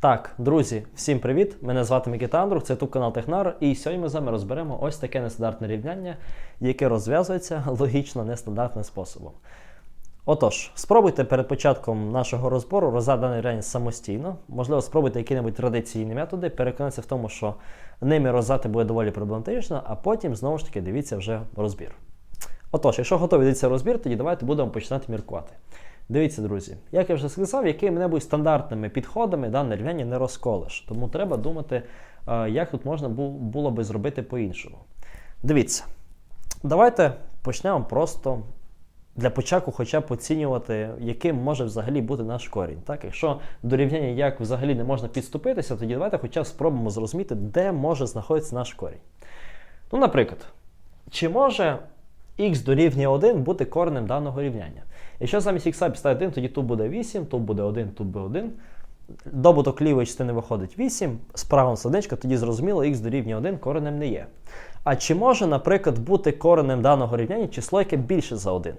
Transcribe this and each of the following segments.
Так, друзі, всім привіт! Мене звати Микита Андрух, це YouTube канал Технар, і сьогодні ми з вами розберемо ось таке нестандартне рівняння, яке розв'язується логічно нестандартним способом. Отож, спробуйте перед початком нашого розбору розв'язати дане рівняння самостійно. Можливо, спробуйте які-небудь традиційні методи, переконатися в тому, що ними розв'язати буде доволі проблематично, а потім знову ж таки дивіться вже розбір. Отож, якщо готові дивитися розбір, тоді давайте будемо починати міркувати. Дивіться, друзі, як я вже сказав, якими-небудь стандартними підходами дане рівняння не розколеш. Тому треба думати, е, як тут можна було би зробити по-іншому. Дивіться, давайте почнемо просто для початку хоча б оцінювати, яким може взагалі бути наш корінь. Так? Якщо до рівняння як взагалі не можна підступитися, тоді давайте хоча б спробуємо зрозуміти, де може знаходитися наш корінь. Ну, наприклад, чи може х дорівнює 1 бути коренем даного рівняння? Якщо замість х підставити 1, тоді тут буде 8, тут буде 1, тут буде 1. Добуток лівої частини виходить 8, справа одиничка, тоді зрозуміло, х дорівнює 1 коренем не є. А чи може, наприклад, бути коренем даного рівняння число, яке більше за 1?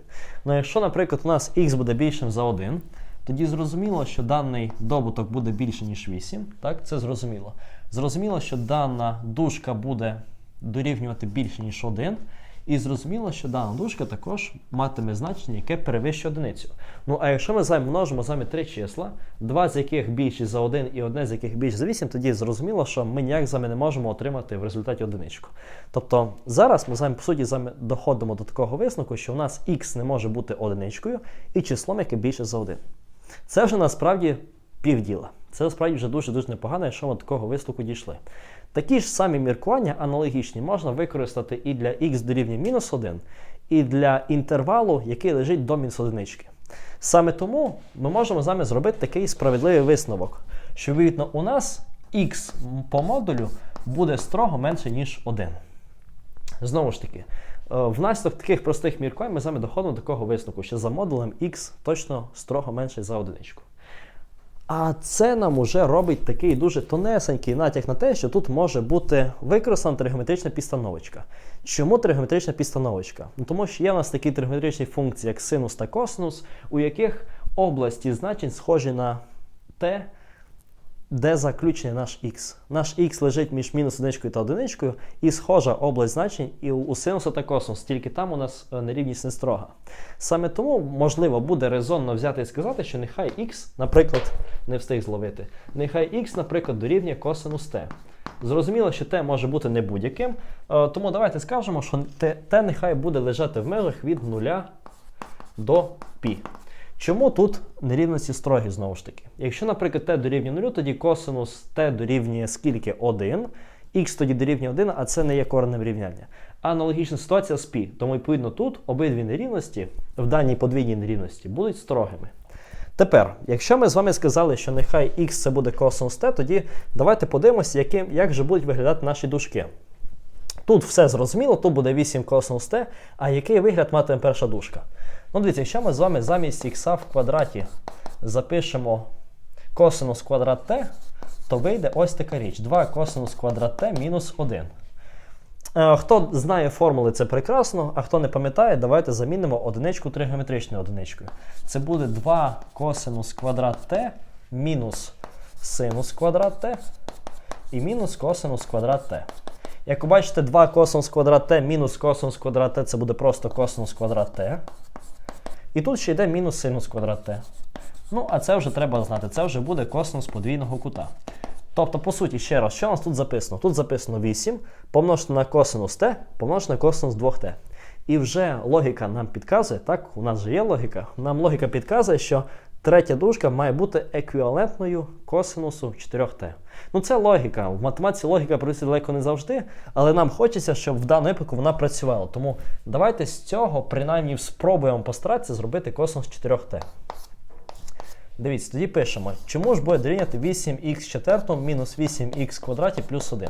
Ну, якщо, наприклад, у нас х буде більшим за 1, тоді зрозуміло, що даний добуток буде більше, ніж 8. Так, це зрозуміло. Зрозуміло, що дана дужка буде дорівнювати більше, ніж 1. І зрозуміло, що дана дужка також матиме значення, яке перевищує одиницю. Ну а якщо ми з множимо вами три числа, два з яких більші за 1 і одне з яких більше за 8, тоді зрозуміло, що ми ніяк з не можемо отримати в результаті одиничку. Тобто зараз ми з по суті з вами доходимо до такого висновку, що у нас х не може бути одиничкою і числом, яке більше за 1. Це вже насправді півділа. Це насправді вже дуже-дуже непогано, якщо ми до такого висновку дійшли. Такі ж самі міркування аналогічні можна використати і для х дорівнює мінус 1, і для інтервалу, який лежить до мінус одинички. Саме тому ми можемо з вами зробити такий справедливий висновок, що відповідно у нас х по модулю буде строго менше, ніж 1. Знову ж таки, е, внаслідок таких простих міркувань ми з вами доходимо до такого висновку, що за модулем х точно строго менше за одиничку. А це нам уже робить такий дуже тонесенький натяк на те, що тут може бути використана тригометрична підстановочка. Чому тригометрична підстановочка? Ну, тому що є в нас такі тригометричні функції, як синус та косинус, у яких області значень схожі на те, де заключений наш х. Наш х лежить між мінус одиничкою та одиничкою, і схожа область значень і у синуса та косинусу, тільки там у нас е, нерівність не строга. Саме тому, можливо, буде резонно взяти і сказати, що нехай х, наприклад, не встиг зловити. Нехай х, наприклад, дорівнює косинус t. Зрозуміло, що t може бути не будь-яким, е, тому давайте скажемо, що t, t нехай буде лежати в межах від 0 до π. Чому тут нерівності строгі знову ж таки? Якщо, наприклад, t дорівнює 0, тоді косинус t дорівнює скільки 1, х тоді дорівнює 1, а це не є коренем рівняння. Аналогічна ситуація з π. Тому, відповідно, тут обидві нерівності в даній подвійній нерівності будуть строгими. Тепер, якщо ми з вами сказали, що нехай х це буде косинус t, тоді давайте подивимося, яким, як же будуть виглядати наші дужки. Тут все зрозуміло, тут буде 8 косинус t, а який вигляд матиме перша дужка? Ну, дивіться, якщо ми з вами замість х в квадраті запишемо косинус квадрат t, то вийде ось така річ: 2 косинус квадрат t мінус 1. Е, Хто знає формули, це прекрасно, а хто не пам'ятає, давайте замінимо одиничку тригонометричною одиничкою. Це буде 2 косинус квадрат t мінус синус квадрат t і мінус косинус квадрат t. Як ви бачите, 2 косинус квадрат t мінус косинус квадрат t це буде просто косинус квадрат t. І тут ще йде мінус синус квадрат t. Ну, а це вже треба знати. Це вже буде косинус подвійного кута. Тобто, по суті, ще раз, що у нас тут записано? Тут записано 8 помножити на косинус t, помножити на косинус 2t. І вже логіка нам підказує, так, у нас же є логіка, нам логіка підказує, що третя дужка має бути еквівалентною косинусу 4t. Ну, це логіка. В математиці логіка працює далеко не завжди, але нам хочеться, щоб в даному випадку вона працювала. Тому давайте з цього принаймні спробуємо постаратися зробити косинус 4t. Дивіться, тоді пишемо, чому ж буде дорівняти 8х четвертому мінус 8х квадраті плюс 1.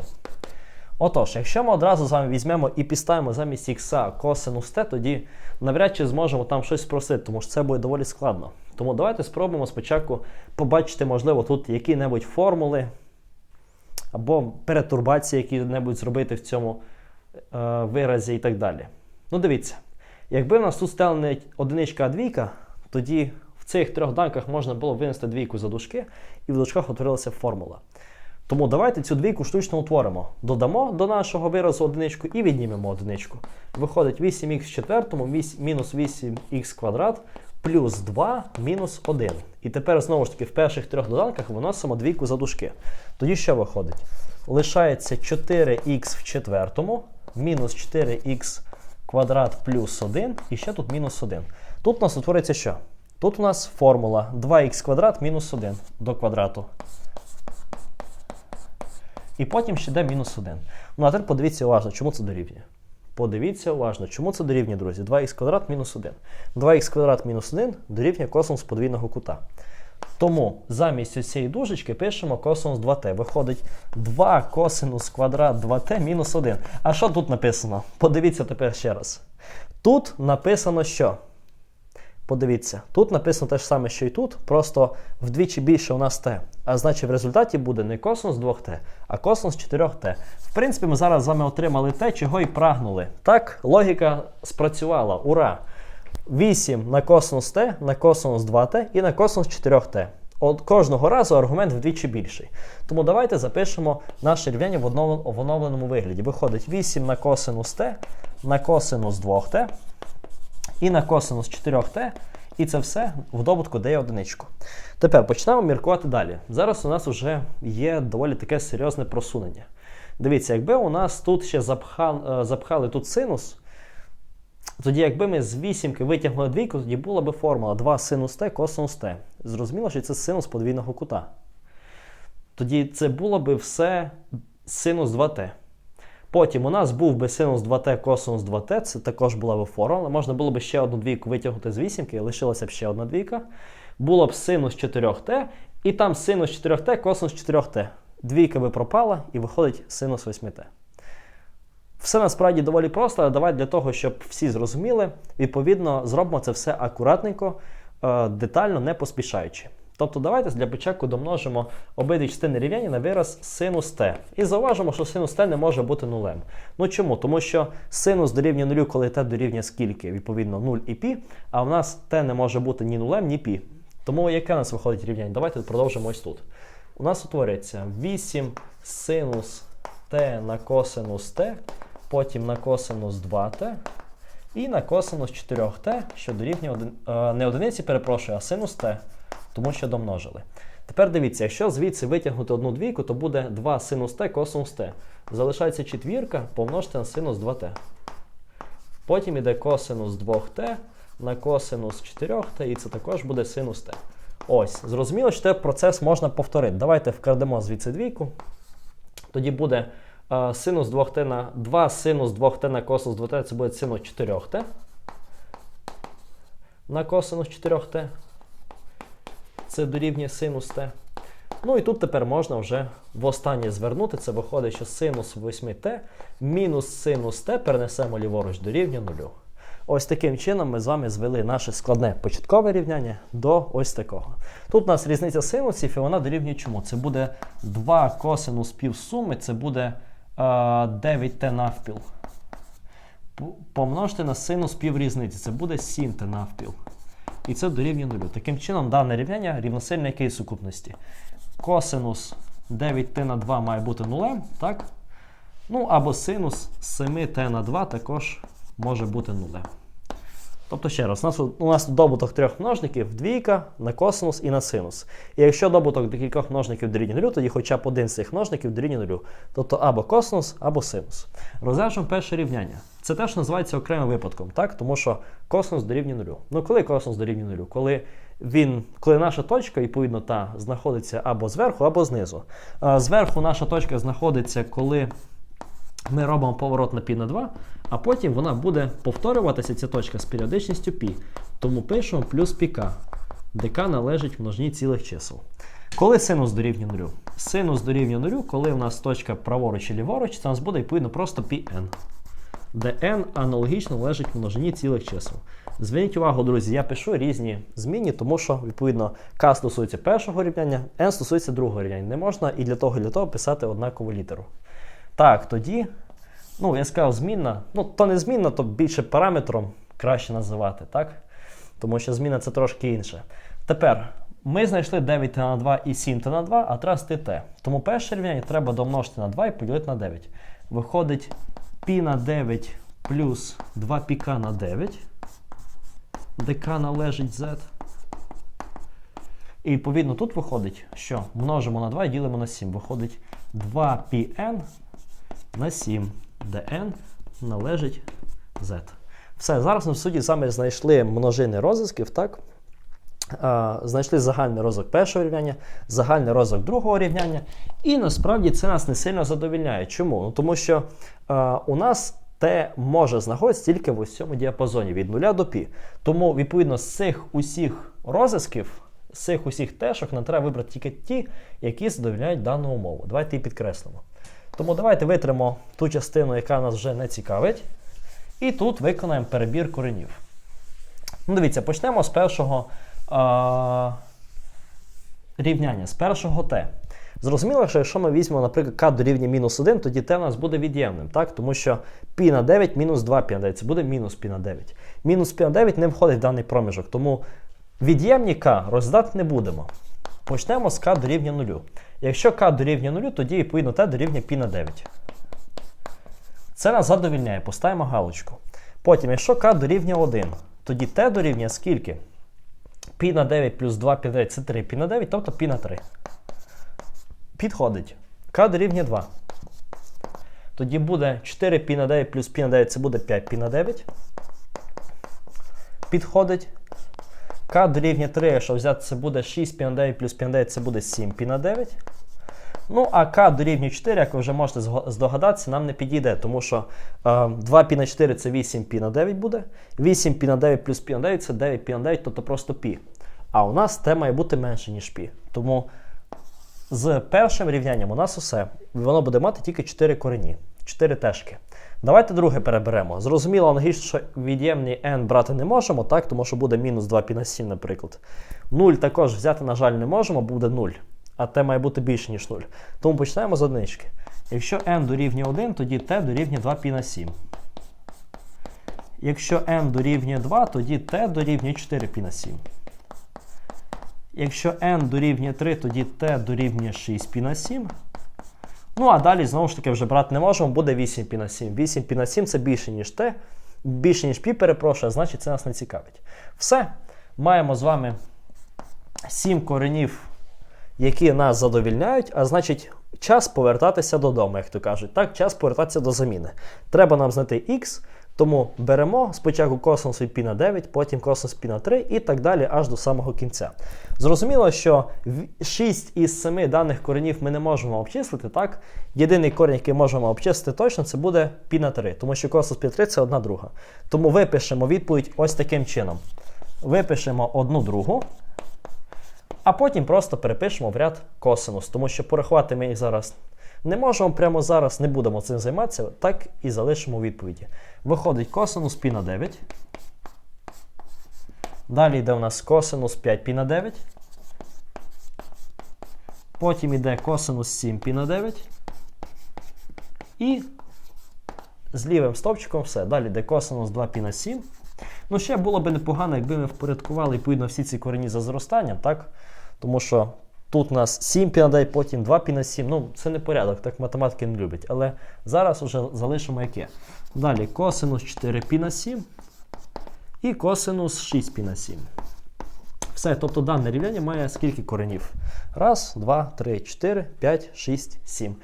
Отож, якщо ми одразу з вами візьмемо і підставимо замість х косинус t, тоді навряд чи зможемо там щось спросити, тому що це буде доволі складно. Тому давайте спробуємо спочатку побачити, можливо, тут які-небудь формули або перетурбації, які-небудь зробити в цьому е, виразі і так далі. Ну, дивіться, якби в нас тут стала одиничка, а двійка, тоді в цих трьох данках можна було винести двійку за дужки, і в дужках утворилася формула. Тому давайте цю двійку штучно утворимо. Додамо до нашого виразу одиничку і віднімемо одиничку. Виходить 8х в четвертому мінус 8х квадрат плюс 2 мінус 1. І тепер знову ж таки в перших трьох доданках виносимо двійку за дужки. Тоді що виходить? Лишається 4х в четвертому мінус 4х квадрат плюс 1, і ще тут мінус 1. Тут у нас утвориться що? Тут у нас формула 2х квадрат мінус 1 до квадрату. І потім ще йде мінус 1. Ну а тепер подивіться уважно, чому це дорівнює. Подивіться уважно, чому це дорівнює, друзі. 2х квадрат мінус 1. 2х квадрат мінус 1 дорівнює косинус подвійного кута. Тому замість цієї дужечки пишемо косинус 2t. Виходить 2 косинус квадрат 2t мінус 1. А що тут написано? Подивіться тепер ще раз. Тут написано що? Подивіться, тут написано те ж саме, що і тут, просто вдвічі більше у нас t. А значить, в результаті буде не косинус 2t, а косинус 4t. В принципі, ми зараз з вами отримали те, чого і прагнули. Так, логіка спрацювала. Ура! 8 на косинус t, на косинус 2t і на косинус 4t. От кожного разу аргумент вдвічі більший. Тому давайте запишемо наше рівняння в, оновленому вигляді. Виходить 8 на косинус t, на косинус 2t і на косинус 4t, і це все в добутку дає одиничку. Тепер почнемо міркувати далі. Зараз у нас вже є доволі таке серйозне просунення. Дивіться, якби у нас тут ще запхали, запхали тут синус, тоді якби ми з вісімки витягнули двійку, тоді була б формула 2 синус t косинус t. Зрозуміло, що це синус подвійного кута. Тоді це було би все синус 2t. Потім у нас був би синус 2t косинус 2t, це також була б формула. Можна було б ще одну двійку витягнути з вісімки, лишилася б ще одна двійка. Було б синус 4t, і там синус 4t, косинус 4t. Двійка би пропала і виходить синус 8t. Все насправді доволі просто, але давай для того, щоб всі зрозуміли, відповідно, зробимо це все акуратненько, е, детально, не поспішаючи. Тобто давайте для початку домножимо обидві частини рівняння на вираз синус t. І зауважимо, що синус t не може бути нулем. Ну чому? Тому що синус дорівнює нулю, коли t дорівнює скільки? Відповідно 0 і π, а в нас t не може бути ні нулем, ні π. Тому яке у нас виходить рівняння? Давайте продовжимо ось тут. У нас утворюється 8 синус t на косинус t, потім на косинус 2t і на косинус 4t, що дорівнює е, не одиниці, перепрошую, а синус t, тому що домножили. Тепер дивіться, якщо звідси витягнути одну двійку, то буде 2 синус t косинус t. Залишається четвірка, помножте на синус 2t. Потім іде косинус 2t на косинус 4t, і це також буде синус t. Ось, зрозуміло, що цей процес можна повторити. Давайте вкрадемо звідси двійку. Тоді буде е, синус 2t на 2 синус 2t на косинус 2t, це буде синус 4t на косинус 4t. Це дорівнює синус t. Ну і тут тепер можна вже востаннє звернути. Це виходить, що синус 8t мінус синус t перенесемо ліворуч дорівнює 0. Ось таким чином ми з вами звели наше складне початкове рівняння до ось такого. Тут у нас різниця синусів, і вона дорівнює чому? Це буде 2 косинус півсуми, це буде е, 9t навпіл. Помножте на синус піврізниці, це буде 7t навпіл. І це дорівнює нулю. Таким чином, дане рівняння рівносильне якій сукупності. Косинус 9t на 2 має бути нулем, так? Ну, або синус 7t на 2 також може бути нулем. Тобто, ще раз, у нас, у нас добуток трьох множників двійка на косинус і на синус. І якщо добуток декількох множників дорівнює нулю, тоді хоча б один з цих множників дорівнює нулю. Тобто або косинус, або синус. Розв'яжемо перше рівняння. Це теж називається окремим випадком, так? тому що косинус дорівнює нулю. Ну коли косинус дорівнює нулю? Коли, він, коли наша точка, відповідно, та знаходиться або зверху, або знизу. Зверху наша точка знаходиться, коли ми робимо поворот на π на 2, а потім вона буде повторюватися ця точка з періодичністю π. Тому пишемо плюс піка, де k належить множині цілих чисел. Коли синус дорівнює нулю? Синус дорівнює нулю, коли у нас точка праворуч і ліворуч, це у нас буде відповідно просто πn, де n аналогічно належить множині цілих чисел. Зверніть увагу, друзі, я пишу різні змінні, тому що, відповідно, k стосується першого рівняння, n стосується другого рівняння. Не можна і для того, і для того писати однакову літеру. Так, тоді, ну, я сказав, змінна. Ну, то не змінна, то більше параметром краще називати, так? Тому що зміна це трошки інше. Тепер ми знайшли 9 на 2 і 7 на 2, а треба t. Тому перше рівняння треба домножити на 2 і поділити на 9. Виходить π на 9 плюс 2 піка на 9, де k належить z. І відповідно тут виходить, що множимо на 2 і ділимо на 7. Виходить 2πn на 7, де n належить z. Все, зараз ми в суді саме знайшли множини розв'язків, так? А, знайшли загальний розвиток першого рівняння, загальний розвиток другого рівняння. І насправді це нас не сильно задовільняє. Чому? Ну, тому що а, у нас те може знаходитися тільки в ось цьому діапазоні від 0 до π. Тому, відповідно, з цих усіх розв'язків, з цих усіх тешок нам треба вибрати тільки ті, які задовільняють дану умову. Давайте її підкреслимо. Тому давайте витримо ту частину, яка нас вже не цікавить. І тут виконаємо перебір коренів. Ну, Дивіться, почнемо з першого а, рівняння, з першого t. Зрозуміло, що якщо ми візьмемо, наприклад, k дорівнює мінус 1, тоді t у нас буде від'ємним, так? тому що π на 9 мінус 2 π на 9, це буде мінус π на 9. Мінус π на 9 не входить в даний проміжок, тому від'ємні k роздати не будемо. Почнемо з k дорівнює 0. Якщо k дорівнює 0, тоді відповідно t дорівнює π на 9. Це нас задовільняє, поставимо галочку. Потім, якщо k дорівнює 1, тоді t дорівнює скільки? Пі на 9 плюс 2 пі на 9 це 3 пі на 9, тобто пі на 3. Підходить. К дорівнює 2. Тоді буде 4π на 9 плюс пі на 9 це буде 5 пі на 9. Підходить. К дорівня 3, якщо взяти це буде 6 пі на 9 плюс пі на 9, це буде 7 пі на 9. Ну, а К дорівнює 4, як ви вже можете здогадатися, нам не підійде, тому що е, 2 пі на 4 це 8 пі на 9 буде. 8 пі на 9 плюс пі на 9 це 9 пі на 9, тобто просто пі. А у нас те має бути менше, ніж пі. Тому з першим рівнянням у нас усе. Воно буде мати тільки 4 корені, 4 тешки. Давайте друге переберемо. Зрозуміло, аналогічно, що від'ємний n брати не можемо, так, тому що буде мінус 2 π на 7, наприклад. 0 також взяти, на жаль, не можемо, буде 0 а t має бути більше, ніж 0. Тому починаємо з одинички. Якщо n дорівнює 1, тоді t дорівнює 2 π на 7. Якщо n дорівнює 2, тоді t дорівнює 4 π на 7. Якщо n дорівнює 3, тоді t дорівнює 6 π на 7. Ну а далі знову ж таки вже брати не можемо, буде 8 пі на 7. 8 пі на 7 це більше, ніж те, більше, ніж пі, перепрошую, а значить це нас не цікавить. Все. Маємо з вами 7 коренів, які нас задовільняють, а значить, час повертатися додому, як то кажуть. Так, час повертатися до заміни. Треба нам знайти х. тому беремо спочатку косинус від π на 9, потім косинус π на 3 і так далі аж до самого кінця. Зрозуміло, що 6 із 7 даних коренів ми не можемо обчислити. так? Єдиний корінь, який можемо обчислити точно, це буде π на 3, тому що косинус π на 3 це одна друга. Тому випишемо відповідь ось таким чином. Випишемо одну другу. А потім просто перепишемо в ряд косинус, тому що порахувати ми їх зараз не можемо прямо зараз, не будемо цим займатися, так і залишимо у відповіді. Виходить косинус π на 9. Далі йде у нас косинус 5 π на 9. Потім йде косинус 7 π на 9. І з лівим стовпчиком все. Далі йде косинус 2 π на 7. Ну, ще було б непогано, якби ми впорядкували відповідно всі ці корені за зростанням, так? Тому що тут у нас 7 пі на 9, потім 2 пі на 7. Ну, це не порядок, так математики не люблять. Але зараз вже залишимо яке. Далі косинус 4 пі на 7 і косинус 6 пі на 7. Все, тобто дане рівняння має скільки коренів? Раз, два, три, чотири, п'ять, шість, сім.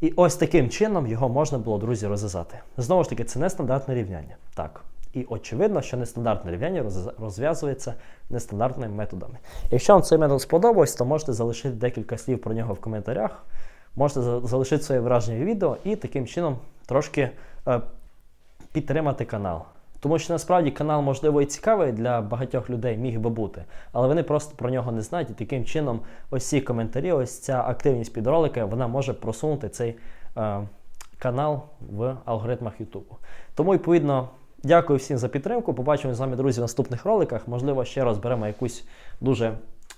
І ось таким чином його можна було, друзі, розв'язати. Знову ж таки, це нестандартне рівняння. Так. І очевидно, що нестандартне рівняння розв'язується нестандартними методами. Якщо вам цей метод сподобався, то можете залишити декілька слів про нього в коментарях. Можете залишити своє враження відео і таким чином трошки е, підтримати канал. Тому що насправді канал, можливо, і цікавий для багатьох людей міг би бути, але вони просто про нього не знають. І таким чином, ось ці коментарі, ось ця активність під ролики, вона може просунути цей е, канал в алгоритмах YouTube. Тому, відповідно. Дякую всім за підтримку. Побачимо з вами, друзі, в наступних роликах. Можливо, ще раз беремо якусь дуже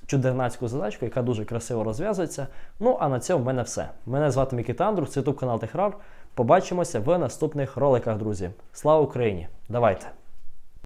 чудернацьку задачку, яка дуже красиво розв'язується. Ну, а на цьому в мене все. Мене звати Микита Андрух, це YouTube канал Техрар. Побачимося в наступних роликах, друзі. Слава Україні! Давайте!